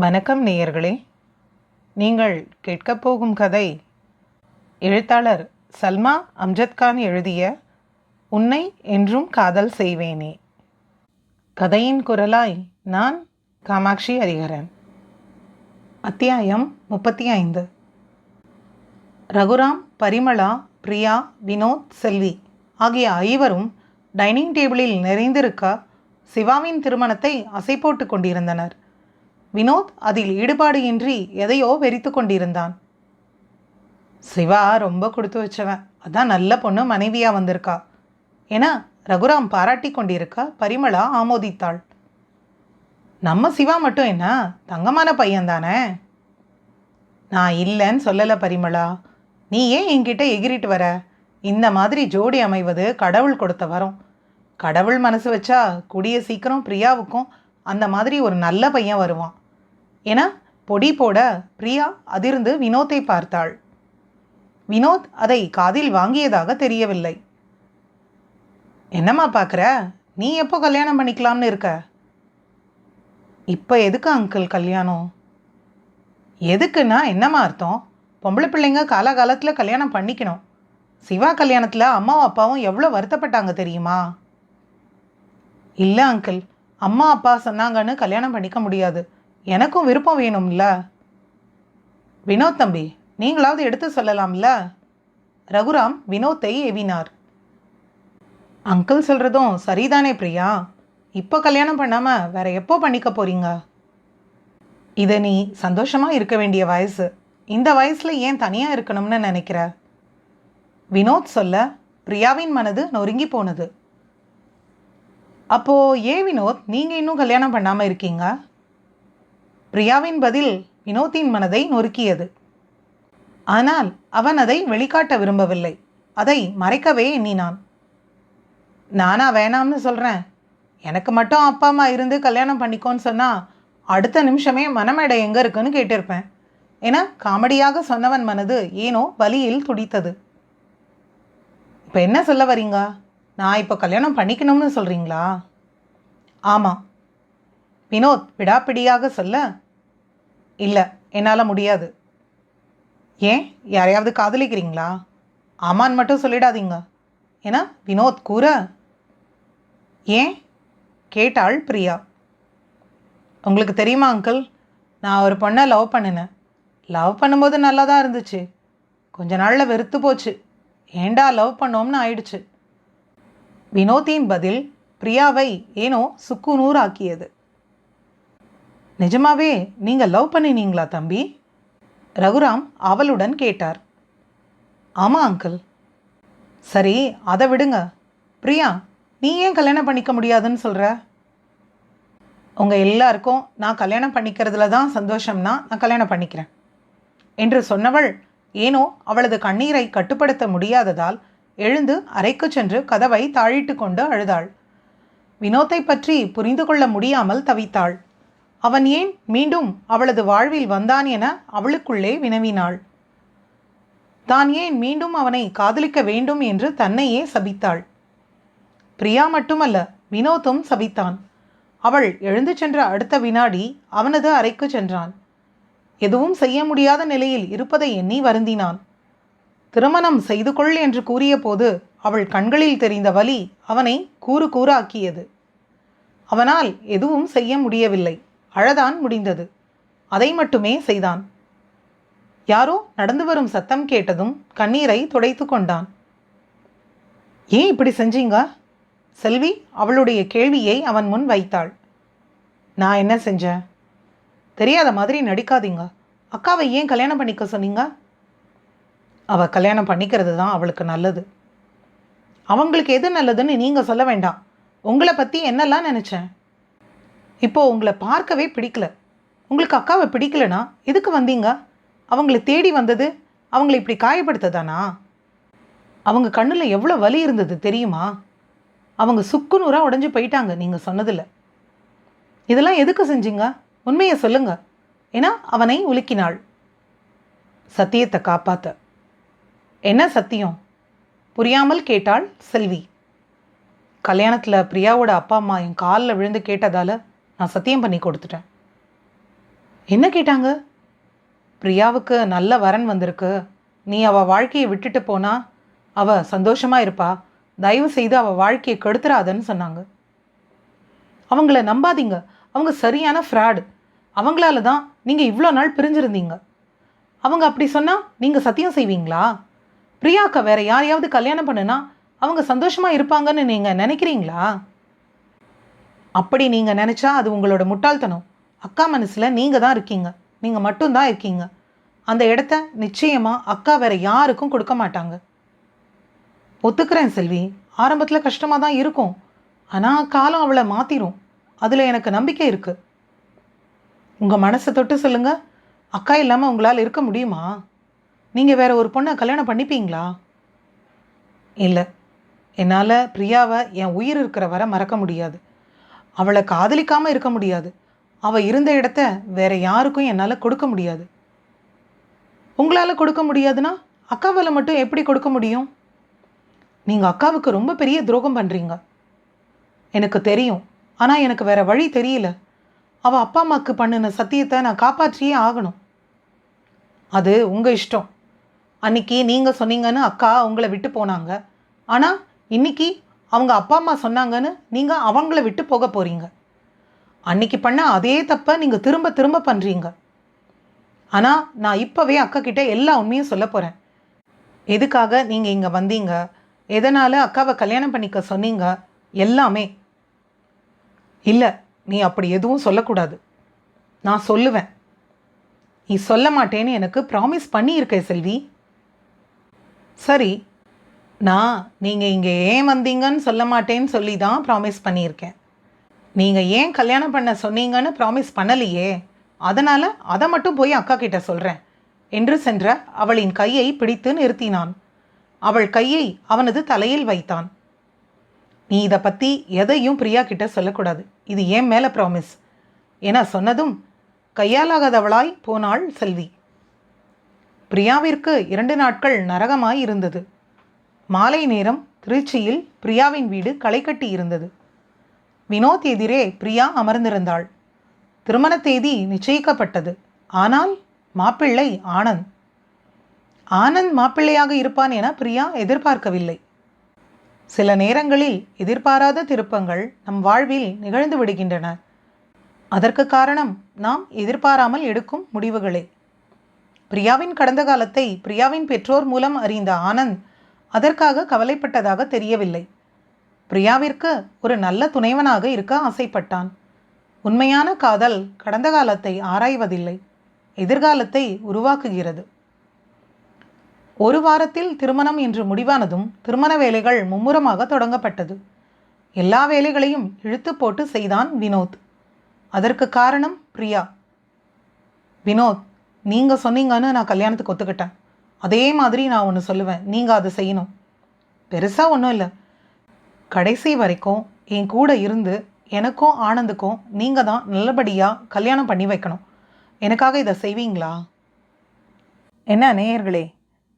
வணக்கம் நேயர்களே. நீங்கள் கேட்கப் போகும் கதை எழுத்தாளர் சல்மா அம்ஜத் கான் எழுதிய உன்னை என்றும் காதல் செய்வேனே கதையின் குரலாய் நான் காமாட்சி ஹரிகரன் அத்தியாயம் முப்பத்தி ஐந்து. ரகுராம் பரிமளா பிரியா வினோத் செல்வி ஆகிய ஐவரும் டைனிங் டேபிளில் நிறைந்திருக்க சிவாவின் திருமணத்தை அசை போட்டு கொண்டிருந்தனர். வினோத் அதில் ஈடுபாடு இன்றி எதையோ வெறித்து கொண்டிருந்தான். சிவா ரொம்ப கொடுத்து வச்சவன். அதான் நல்ல பொண்ணு மனைவியா வந்திருக்கா. என ரகுராம் பாராட்டி கொண்டிருக்க பரிமளா ஆமோதித்தாள். நம்ம சிவா மட்டும் என்ன? தங்கமான பையன் தானே? நான் இல்லைன்னு சொல்லலை பரிமளா. நீ ஏன் என்கிட்ட எகிரிட்டு வர? இந்த மாதிரி ஜோடி அமைவது கடவுள் கொடுத்த வரம். கடவுள் மனசு வச்சா கூடிய சீக்கிரம் பிரியாவுக்கும் அந்த மாதிரி ஒரு நல்ல பையன் வருவான். என பொடி போட பிரியா அதிர்ந்து வினோத்தை பார்த்தாள். வினோத் அதை காதில் வாங்கியதாக தெரியவில்லை. என்னம்மா பார்க்குற நீ எப்போ கல்யாணம் பண்ணிக்கலாம்னு இருக்க? இப்போ எதுக்கு அங்கிள் கல்யாணம்? எதுக்குன்னா என்னம்மா அர்த்தம்? பொம்பளை பிள்ளைங்க காலகாலத்தில் கல்யாணம் பண்ணிக்கணும். சிவா கல்யாணத்தில் அம்மாவும் அப்பாவும் எவ்வளோ வருத்தப்பட்டாங்க தெரியுமா? இல்லை அங்கிள். அம்மா அப்பா சொன்னாங்கன்னு கல்யாணம் பண்ணிக்க முடியாது. எனக்கும் விருப்பம் வேணும்ல? வினோத் தம்பி நீங்களாவது எடுத்து சொல்லலாம்ல? ரகுராம் வினோத்தை எவினார். அங்கிள் சொல்கிறதும் சரிதானே பிரியா? இப்போ கல்யாணம் பண்ணாமல் வேற எப்போ பண்ணிக்க போறீங்க? இதை நீ சந்தோஷமாக இருக்க வேண்டிய வயசு. இந்த வயசில் ஏன் தனியாக இருக்கணும்னு நினைக்கிற? வினோத் சொல்ல பிரியாவின் மனது நொறுங்கி போனது. அப்போது ஏன் வினோத் நீங்கள் இன்னும் கல்யாணம் பண்ணாமல் இருக்கீங்க? பிரியாவின் பதில் வினோத்தின் மனதை நொறுக்கியது. ஆனால் அவன் அதை வெளிக்காட்ட விரும்பவில்லை. அதை மறைக்கவே எண்ணினான். நானா வேணாம்னு சொல்கிறேன் எனக்கு மட்டும் அப்பா அம்மா இருந்து கல்யாணம் பண்ணிக்கோன்னு சொன்னால் அடுத்த நிமிஷமே மனமேடை எங்கே இருக்குன்னு கேட்டிருப்பேன். என காமெடியாக சொன்னவன் மனது ஏனோ வலியில் துடித்தது. இப்போ என்ன சொல்ல வரீங்க? நான் இப்போ கல்யாணம் பண்ணிக்கணும்னு சொல்கிறீங்களா ஆமாம் வினோத் விடாப்பிடியாக சொல்ல இல்லை என்னால் முடியாது. ஏன்? யாரையாவது காதலிக்கிறீங்களா? ஆமான்னு மட்டும் சொல்லிடாதீங்க. ஏன்னா வினோத் கூற. ஏன்? கேட்டாள் பிரியா. உங்களுக்கு தெரியுமா அங்கிள் நான் ஒரு பொண்ணை லவ் பண்ணினேன். லவ் பண்ணும்போது நல்லா தான் இருந்துச்சு. கொஞ்ச நாளில் வெறுத்து போச்சு. ஏண்டா லவ் பண்ணோம்னு ஆயிடுச்சு. வினோத்தின் பதில் பிரியாவை ஏனோ சுக்கு நூறாக்கியது. நிஜமாவே நீங்கள் லவ் பண்ணினீங்களா தம்பி? ரகுராம் அவளுடன் கேட்டார். ஆமாம் அங்கிள். சரி அதை விடுங்க. பிரியா நீ ஏன் கல்யாணம் பண்ணிக்க முடியாதுன்னு சொல்கிற உங்கள் எல்லாருக்கும் நான் கல்யாணம் பண்ணிக்கிறதுல தான் சந்தோஷம்னா நான் கல்யாணம் பண்ணிக்கிறேன். என்று சொன்னவள் ஏனோ அவளது கண்ணீரை கட்டுப்படுத்த முடியாததால் எழுந்து அறைக்கு சென்று கதவை தாழிட்டு கொண்டு அழுதாள். வினோத்தை பற்றி புரிந்து கொள்ள முடியாமல் தவித்தாள். அவன் ஏன் மீண்டும் அவளது வாழ்வில் வந்தான் என அவளுக்குள்ளே வினவினாள். தான் ஏன் மீண்டும் அவனை காதலிக்க வேண்டும் என்று தன்னையே சபித்தாள். பிரியா மட்டுமல்ல வினோத்தும் சபித்தான். அவள் எழுந்து சென்ற அடுத்த வினாடி அவனது அறைக்கு சென்றான். எதுவும் செய்ய முடியாத நிலையில் இருப்பதை எண்ணி வருந்தினான். திருமணம் செய்து கொள் என்று கூறியபோது அவள் கண்களில் தெரிந்த வலி அவனை கூறு கூறாக்கியது. அவனால் எதுவும் செய்ய முடியவில்லை. அழதான் முடிந்தது. அதை மட்டுமே செய்தான். யாரோ நடந்து வரும் சத்தம் கேட்டதும் கண்ணீரை துடைத்து கொண்டான். ஏன் இப்படி செஞ்சீங்க? செல்வி அவளுடைய கேள்வியை அவன் முன் வைத்தாள். நான் என்ன செஞ்சேன்? தெரியாத மாதிரி நடிக்காதீங்க. அக்காவை ஏன் கல்யாணம் பண்ணிக்க சொன்னீங்க? அவ கல்யாணம் பண்ணிக்கிறது தான் அவளுக்கு நல்லது. அவங்களுக்கு எது நல்லதுன்னு நீங்கள் சொல்ல வேண்டாம். உங்களை பற்றி என்னெல்லாம் நினச்சேன்? இப்போ உங்களை பார்க்கவே பிடிக்கல. உங்களுக்கு அக்காவை பிடிக்கலனா எதுக்கு வந்தீங்க? அவங்கள தேடி வந்தது அவங்கள இப்படி காயப்படுத்ததானா? அவங்க கண்ணில் எவ்வளோ வலி இருந்தது தெரியுமா? அவங்க சுக்குநூறாக உடஞ்சி போயிட்டாங்க நீங்கள் சொன்னதில். இதெல்லாம் எதுக்கு செஞ்சீங்க? உண்மையை சொல்லுங்க. ஏன்னா அவனை உலுக்கினாள். சத்தியத்தை காப்பாத்த. என்ன சத்தியம்? புரியாமல் கேட்டாள் செல்வி. கல்யாணத்தில் பிரியாவோட அப்பா அம்மா என் காலில் விழுந்து கேட்டதால் நான் சத்தியம் பண்ணி கொடுத்துட்டேன். என்ன கேட்டாங்க? பிரியாவுக்கு நல்ல வரன் வந்திருக்கு. நீ அவள் வாழ்க்கையை விட்டுட்டு போனா அவள் சந்தோஷமாக இருப்பா. தயவு செய்து அவள் வாழ்க்கையை கெடுத்துறாதன்னு சொன்னாங்க. அவங்கள நம்பாதீங்க. அவங்க சரியான ஃப்ராடு அவங்களால தான் நீங்கள் இவ்வளோ நாள் பிரிஞ்சிருந்தீங்க. அவங்க அப்படி சொன்னால் நீங்கள் சத்தியம் செய்வீங்களா? பிரியாக்கா வேற யாரையாவது கல்யாணம் பண்ணுனா அவங்க சந்தோஷமாக இருப்பாங்கன்னு நீங்கள் நினைக்கிறீங்களா? அப்படி நீங்கள் நினச்சா அது உங்களோட முட்டாள்தனம். அக்கா மனசில் நீங்கள் தான் இருக்கீங்க. நீங்கள் மட்டும்தான் இருக்கீங்க. அந்த இடத்த நிச்சயமாக அக்கா வேற யாருக்கும் கொடுக்க மாட்டாங்க. ஒத்துக்கிறேன் செல்வி. ஆரம்பத்தில் கஷ்டமாக தான் இருக்கும். ஆனால் காலம் அவளை மாற்றிரும் அதில் எனக்கு நம்பிக்கை இருக்குது உங்கள் மனசை தொட்டு சொல்லுங்கள் அக்கா இல்லாமல் உங்களால் இருக்க முடியுமா? நீங்கள் வேற ஒரு பொண்ணை கல்யாணம் பண்ணிப்பீங்களா? இல்லை. என்னால் பிரியாவை என் உயிர் இருக்கிற வரை மறக்க முடியாது. அவளை காதலிக்காமல் இருக்க முடியாது. அவள் இருந்த இடத்த வேற யாருக்கும் என்னால் கொடுக்க முடியாது. உங்களால் கொடுக்க முடியாதுன்னா அக்காவால் மட்டும் எப்படி கொடுக்க முடியும்? நீங்கள் அக்காவுக்கு ரொம்ப பெரிய துரோகம் பண்ணுறீங்க எனக்கு தெரியும். ஆனால் எனக்கு வேற வழி தெரியல. அவள் அப்பா அம்மாவுக்கு பண்ணின சத்தியத்தை நான் காப்பாற்றியே ஆகணும். அது உங்கள் இஷ்டம். அன்னைக்கு நீங்கள் சொன்னீங்கன்னு அக்கா உங்களை விட்டு போனாங்க. ஆனால் இன்னைக்கு அவங்க அப்பா அம்மா சொன்னாங்கன்னு நீங்கள் அவங்கள விட்டு போக போகிறீங்க அன்னைக்கு பண்ண அதே தப்பை நீங்கள் திரும்ப திரும்ப பண்ணுறீங்க ஆனால் நான் இப்போவே அக்கா எல்லா உண்மையும் சொல்ல போகிறேன் எதுக்காக நீங்கள் இங்கே வந்தீங்க? எதனால் அக்காவை கல்யாணம் பண்ணிக்க சொன்னீங்க? எல்லாமே. இல்லை நீ அப்படி எதுவும் சொல்லக்கூடாது. நான் சொல்லுவேன். நீ சொல்ல மாட்டேன்னு எனக்கு ப்ராமிஸ் பண்ணியிருக்கே செல்வி. சரி நான் நீங்கள் இங்கே ஏன் வந்தீங்கன்னு சொல்ல மாட்டேன்னு சொல்லி தான் ப்ராமிஸ் பண்ணியிருக்கேன். நீங்கள் ஏன் கல்யாணம் பண்ண சொன்னீங்கன்னு ப்ராமிஸ் பண்ணலையே. அதனால் அதை மட்டும் போய் அக்கா கிட்ட சொல்கிறேன் என்று சென்ற அவளின் கையை பிடித்து நிறுத்தினான். அவள் கையை அவனது தலையில் வைத்தான். நீ இதை பற்றி எதையும் பிரியா கிட்ட சொல்லக்கூடாது. இது ஏன் மேலே ப்ராமிஸ் என சொன்னதும் கையாலாகாதவளாய் போனாள் செல்வி. பிரியாவிற்கு இரண்டு நாட்கள் நரகமாய் இருந்தது. மாலை நேரம் திருச்சியில் பிரியாவின் வீடு களை கட்டி இருந்தது. வினோத் எதிரே பிரியா அமர்ந்திருந்தாள். திருமண தேதி நிச்சயிக்கப்பட்டது. ஆனால் மாப்பிள்ளை ஆனந்த். ஆனந்த் மாப்பிள்ளையாக இருப்பான் என பிரியா எதிர்பார்க்கவில்லை. சில நேரங்களில் எதிர்பாராத திருப்பங்கள் நம் வாழ்வில் நிகழ்ந்து விடுகின்றன. அதற்கு காரணம் நாம் எதிர்பாராமல் எடுக்கும் முடிவுகளே. பிரியாவின் கடந்த காலத்தை பிரியாவின் பெற்றோர் மூலம் அறிந்த ஆனந்த் அதற்காக கவலைப்பட்டதாக தெரியவில்லை. பிரியாவிற்கு ஒரு நல்ல துணைவனாக இருக்க ஆசைப்பட்டான். உண்மையான காதல் கடந்த காலத்தை ஆராய்வதில்லை. எதிர்காலத்தை உருவாக்குகிறது. ஒரு வாரத்தில் திருமணம் என்று முடிவானதும் திருமண வேலைகள் மும்முரமாக தொடங்கப்பட்டது. எல்லா வேலைகளையும் இழுத்து போட்டு செய்தான் வினோத். அதற்கு காரணம் பிரியா. வினோத் நீங்கள் சொன்னீங்கன்னு நான் கல்யாணத்துக்கு ஒத்துக்கிட்டேன். அதே மாதிரி நான் ஒன்று சொல்லுவேன். நீங்கள் அதை செய்யணும். பெருசாக ஒன்றும் இல்லை. கடைசி வரைக்கும் என் கூட இருந்து எனக்கும் ஆனந்துக்கும் நீங்கள் தான் நல்லபடியாக கல்யாணம் பண்ணி வைக்கணும். எனக்காக இதை செய்வீங்களா? என்ன நேயர்களே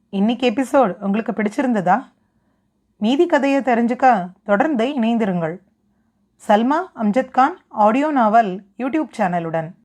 இன்னைக்கு எபிசோட் உங்களுக்கு பிடிச்சிருந்ததா? மீதி கதையை தெரிஞ்சுக்க தொடர்ந்து இணைந்திருங்கள். Salma Amjad Khan audio novel YouTube சேனலுடன்.